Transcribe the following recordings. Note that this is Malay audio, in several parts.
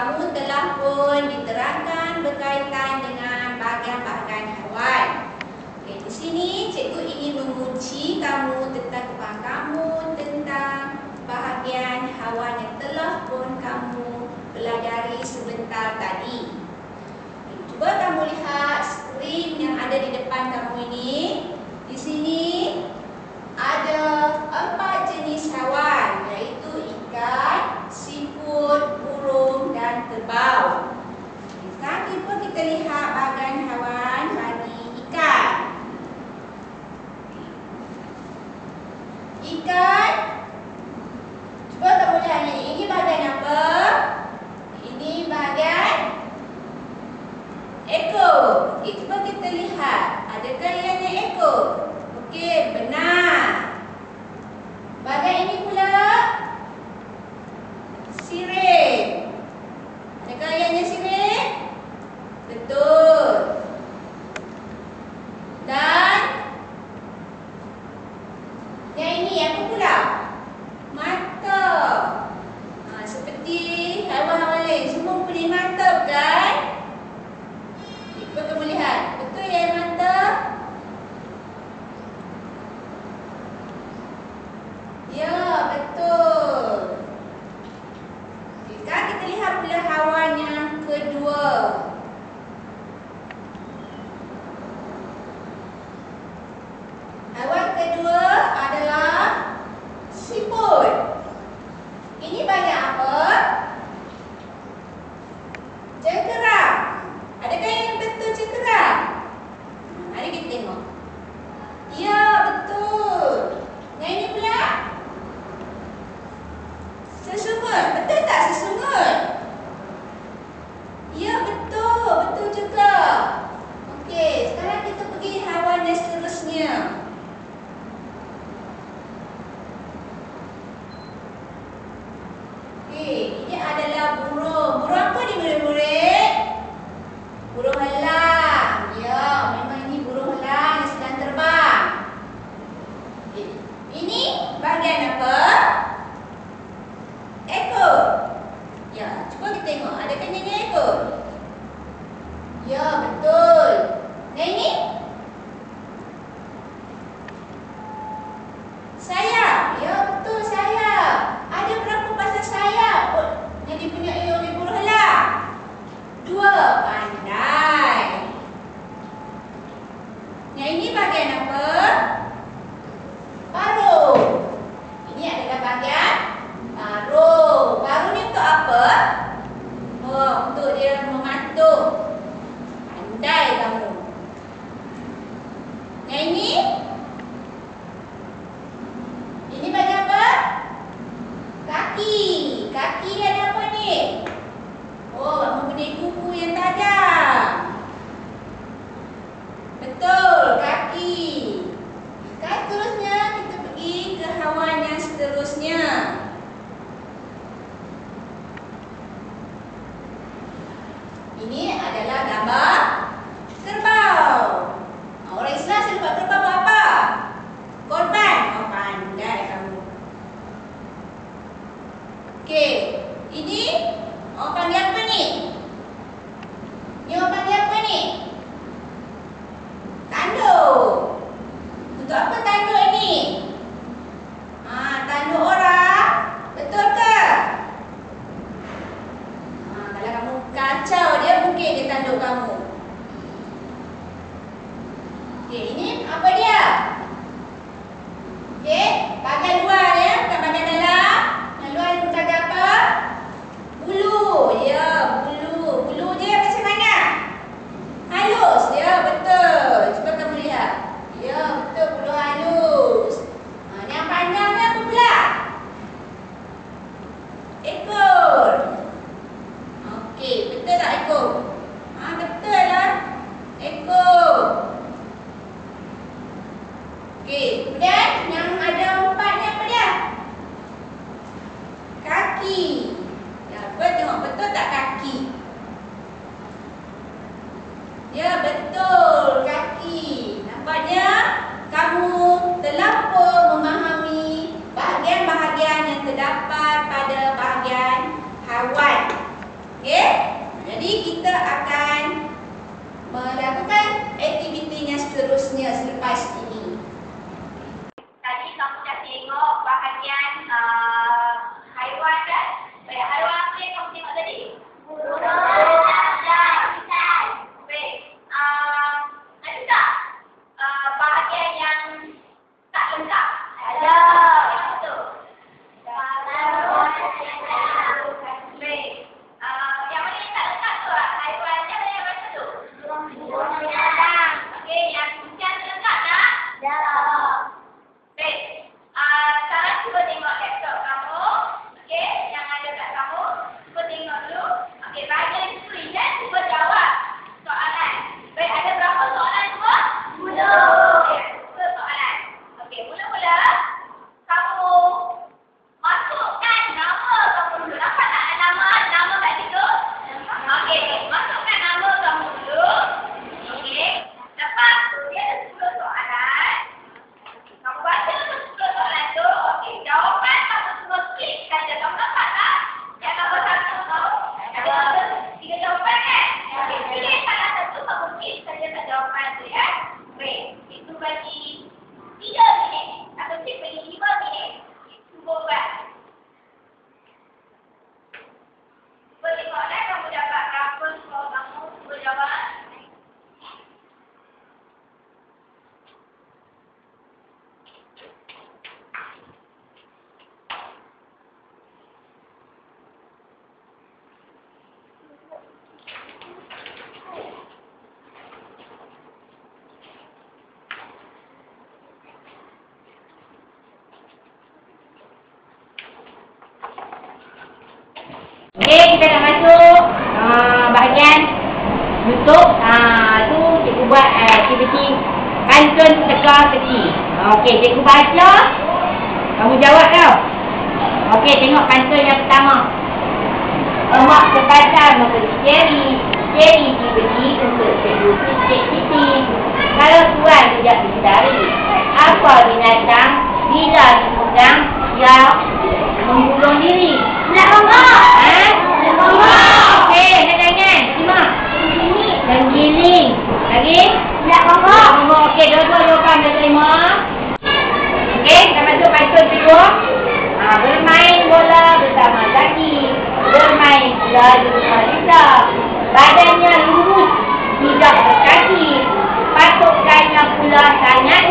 kamu telah pun diterangkan berkaitan dengan bahagian-bahagian haiwan. Okay, di sini cikgu ingin menguji kamu tentang kepada kamu tentang bahagian haiwan yang telah pun kamu pelajari sebentar tadi. Okay, cuba kamu lihat skrin yang ada di depan kamu ini. Di sini E Ya, betul. Kaki. Nampaknya kamu telah pun memahami bahagian-bahagian yang terdapat pada bahagian haiwan. Okey? Jadi kita akan melakukan aktivitinya seterusnya selepas ini. Okey, kita nak masuk uh, bahagian YouTube. Ah uh, tu cikgu buat uh, aktiviti pantun teka teki. Okey, cikgu baca. Kamu jawab tau. Okey, tengok pantun yang pertama. Emak ke pasar membeli ceri. Ceri dibeli untuk cikgu cicit-cicit. Kalau tuan tidak dicari, apa binatang rasanya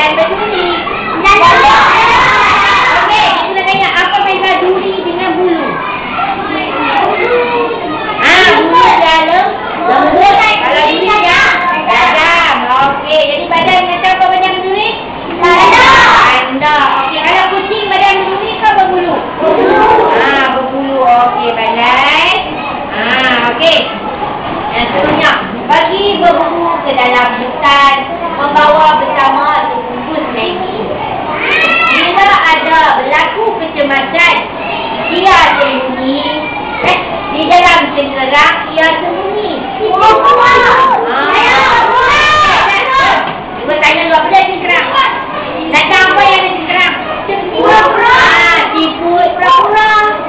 dan berduri. Dan Okey, kita tanya apa beza duri dengan bulu? Ah, bulu dalam bulu. Kalau duri ya, badan. Okey, jadi badan kita apa banyak duri? Badan. Anda. Okey, kalau kucing badan duri ke berbulu? Bulu. Ah, berbulu. Okey, badan. Ah, okey. Yang seterusnya, bagi berbulu ke dalam hutan, membawa bersama macam-macam. Dia ada ini. Eh, di dalam cendera, dia ada bunyi. Oh, oh, oh. Datang apa yang ada di kerang? Pura-pura. Ah, tipu pura-pura.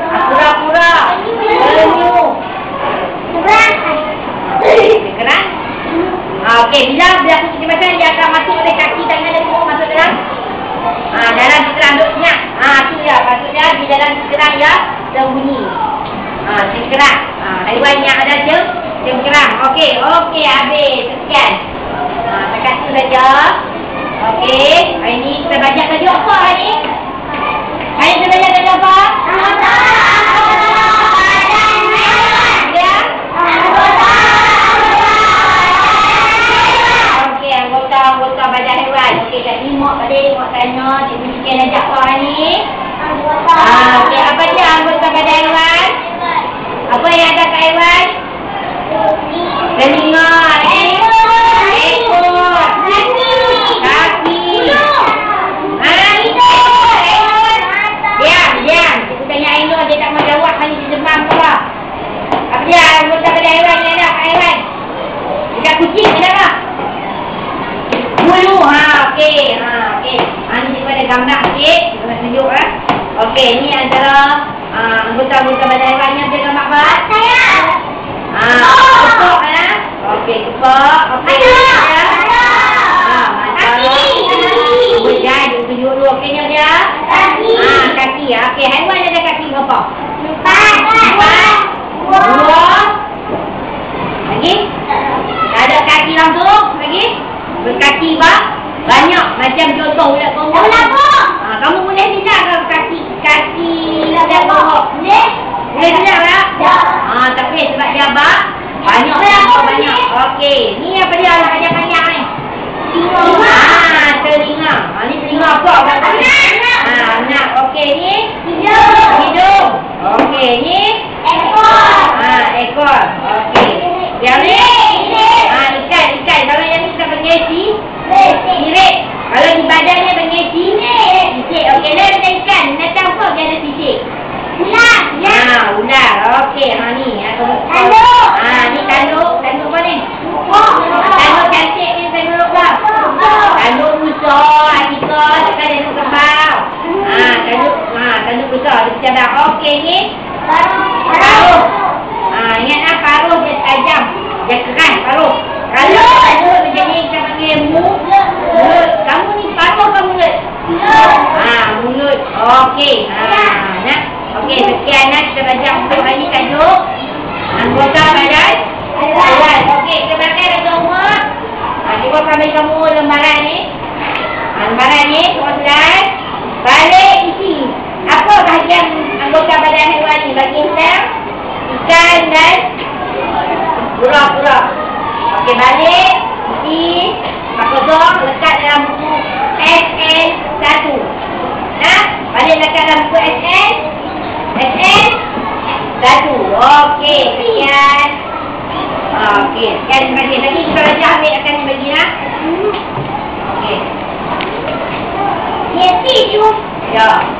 Okey, ni apa dia lah yang panjang ni? Telinga. Ah, ha, telinga. Ah, ha, ni telinga apa? Anak. Ha, nak. Ah, Okey, ni? Hidung. Hidung. Okey, ni? Ekor. Ha, ekor. Okey. Yang ni? Ha, ikan, ikan. Kalau yang ni kita panggil si? Sirik. Kalau di badan dia panggil si? Sirik. Okey, ni ada ikan. Nak tahu apa? Dia ada sisik. Ular. Ha, ular. Okey, ha ni. Dia bercadar. Okey, ni. Paruh. Ah, ingat lah paruh dia tajam. Dia keras paruh. Kalau paruh dia jadi kita panggil mu. Mulut. Kamu ni paruh ke mulut? Ah, mulut. Okey. Ah, nak. Okey, sekian nak kita belajar untuk hari ni tajuk. Anggota badan. Badan. Okey, kita belajar kat rumah. Ah, cuba kami kamu lembaran ni. Ah, Lembaran ni, semua kelas. Balik. Apa bahagian anggota badan haiwan ni? Bagi kita ikan dan urat-urat. Okey, balik. Isi. Pak kosong lekat dalam buku SN 1. Nah, balik lekat dalam buku SN. SN 1. Okey, sekian. Okey, sekian kasih. Lagi kita belajar ambil akan dibagi lah. Okey. Yeti tu. Ya.